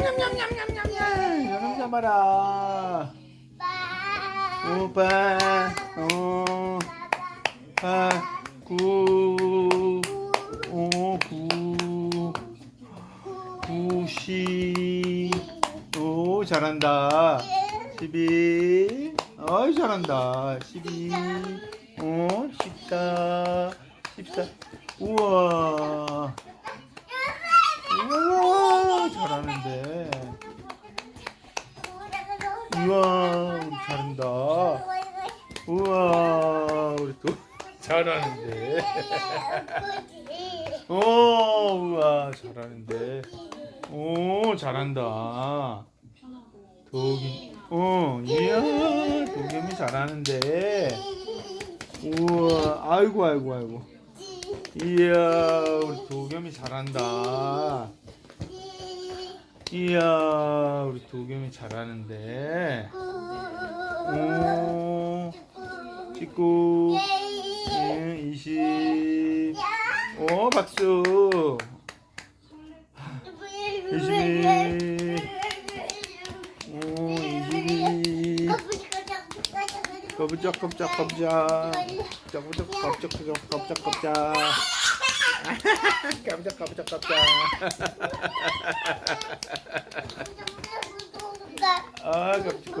냠냠냠냠냠냠냠. 연음 잡아라. 오빠. 어. 아. 구. 오. 구. 구시. 오 잘한다. 12. 어이 잘한다. 12. 어 14. 14. 우와. 우와 우와 잘한다. 우와 우리 또 잘하는데. 오 우와 잘하는데. 오 잘한다. 도겸 어 이야 도겸이 잘하는데. 우와 아이고 아이고 아이고. 이야 우리 도겸이 잘한다. 이야 우리 도겸이 잘하는데. 오 19 예, 20 오 박수. 22오22 껍짝 껍짝 껍짝 껍짝 껍짝 껍짝 껍짝 껍짝 깜짝 깜짝 깜짝. 아 깜짝